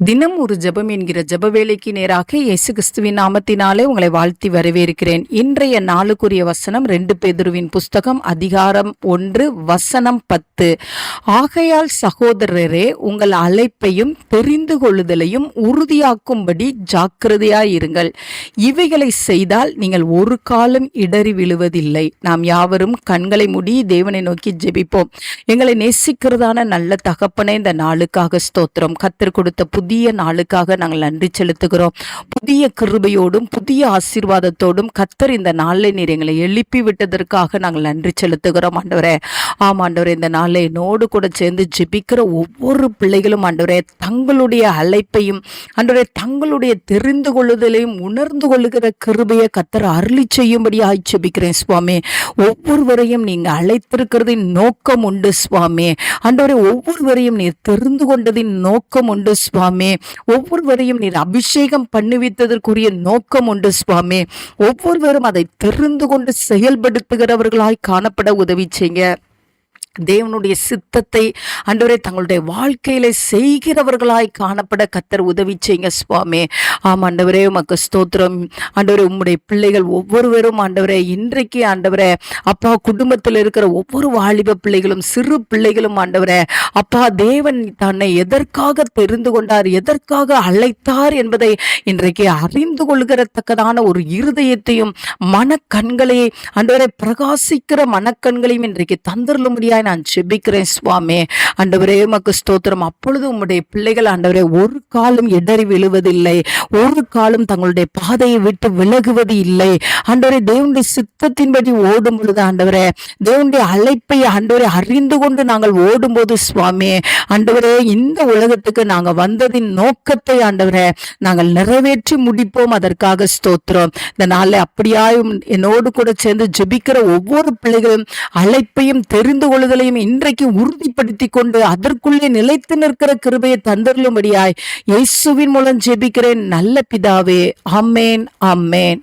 தினம் ஒரு ஜெபம் என்கிற ஜப வேலைக்கு நேராக இயேசு கிறிஸ்துவின் நாமத்தினாலே உங்களை வாழ்த்தி வரவேற்கிறேன். இன்றைய நாளுக்குரிய வசனம் ரெண்டு பேதுருவின் புஸ்தகம் அதிகாரம் ஒன்று வசனம் பத்து. ஆகையால் சகோதரரே உங்கள் அழைப்பையும் தெரிந்து கொள்ளுதலையும் உறுதியாக்கும்படி ஜாக்கிரதையாயிருங்கள் இவைகளை செய்தால் நீங்கள் ஒரு காலம் இடறி விழுவதில்லை. நாம் யாவரும் கண்களை மூடி தேவனை நோக்கி ஜெபிப்போம். எங்களை நேசிக்கிறதான நல்ல தகப்பனே இந்த நாளுக்காக ஸ்தோத்திரம். கத்திர கொடுத்த புதிய நாளுக்காக நாங்கள் நன்றி செலுத்துகிறோம். புதிய கிருபையோடும் புதிய ஆசீர்வாதத்தோடும் கத்தர் இந்த நாளில் நீர் எங்களை எழுப்பி விட்டதற்காக நாங்கள் நன்றி செலுத்துகிறோம் ஆண்டவரே. ஆம் ஆண்டவரே இந்த நாளில் என்னோடு கூட சேர்ந்து ஜெபிக்கிற ஒவ்வொரு பிள்ளைகளும் ஆண்டவரே தங்களுடைய அழைப்பையும் ஆண்டவரே தங்களுடைய தெரிந்து கொள்ளுதலையும் உணர்ந்து கொள்ளுகிற கிருபையை கத்தர் அருளி செய்யும்படி ஜெபிக்கிறேன் சுவாமி. ஒவ்வொருவரையும் நீங்கள் அழைத்திருக்கிறதின் நோக்கம் உண்டு சுவாமி. ஆண்டவரே ஒவ்வொருவரையும் நீர் தெரிந்து கொண்டதின் நோக்கம் உண்டு சுவாமி. ஒவ்வொருவரையும் நீர் அபிஷேகம் பண்ணுவித்ததற்குரிய நோக்கம் உண்டு சுவாமி. ஒவ்வொருவரும் அதை தெரிந்து கொண்டு செயல்படுத்துகிறவர்களாய் காணப்பட உதவி செய்யுங்க தேவனுடைய சித்தத்தை அன்றவரே தங்களுடைய வாழ்க்கையில செய்கிறவர்களாய் காணப்பட கத்தர் உதவி செய்யுங்க சுவாமி. ஆம் ஆண்டவரே உமக்கு ஸ்தோத்திரம். ஆண்டவரே உம்முடைய பிள்ளைகள் ஒவ்வொருவரும் ஆண்டவரே இன்றைக்கு ஆண்டவரே அப்பா குடும்பத்தில் இருக்கிற ஒவ்வொரு வாலிப பிள்ளைகளும் சிறு பிள்ளைகளும் ஆண்டவரே அப்பா தேவன் தன்னை எதற்காக தெரிந்து கொண்டார் எதற்காக அழைத்தார் என்பதை இன்றைக்கு அறிந்து கொள்கிறத்தக்கதான ஒரு இருதயத்தையும் மனக்கண்களை ஆண்டவரை பிரகாசிக்கிற மனக்கண்களையும் இன்றைக்கு தந்திருளும்படியாய் நான் செபிக்கிறேன் சுவாமி. ஆண்டவரே உமக்கு ஸ்தோத்திரம். அப்பொழுது உம்முடைய பிள்ளைகள் ஆண்டவரே ஒரு காலம் இடறி விழுவதில்லை. ஒரு காலம் தங்களுடைய பாதையை விட்டு விலகுவது இல்லை. ஆண்டவரே தேவனுடைய சித்தத்தின்படி ஓடும் பொழுது ஆண்டவரே தேவனுடைய அழைப்பை ஆண்டவரை அறிந்து கொண்டு நாங்கள் ஓடும்போது சுவாமி ஆண்டவரே இந்த உலகத்துக்கு நாங்கள் வந்ததின் நோக்கத்தை ஆண்டவரே நாங்கள் நிறைவேற்றி முடிப்போம். அதற்காக ஸ்தோத்திரம். இந்த நாளில் அப்படியாயும் என்னோடு கூட சேர்ந்து ஜெபிக்கிற ஒவ்வொரு பிள்ளைகளும் அழைப்பையும் தெரிந்து கொள்ளுதலையும் இன்றைக்கு உறுதிப்படுத்தி கொண்டு அதற்குள்ளே நிலைத்து நிற்கிற கிருபையை தந்தருளும்படியாய் இயேசுவின் மூலம் ஜெபிக்கிறேன். நல்ல பிதாவே. Amen amen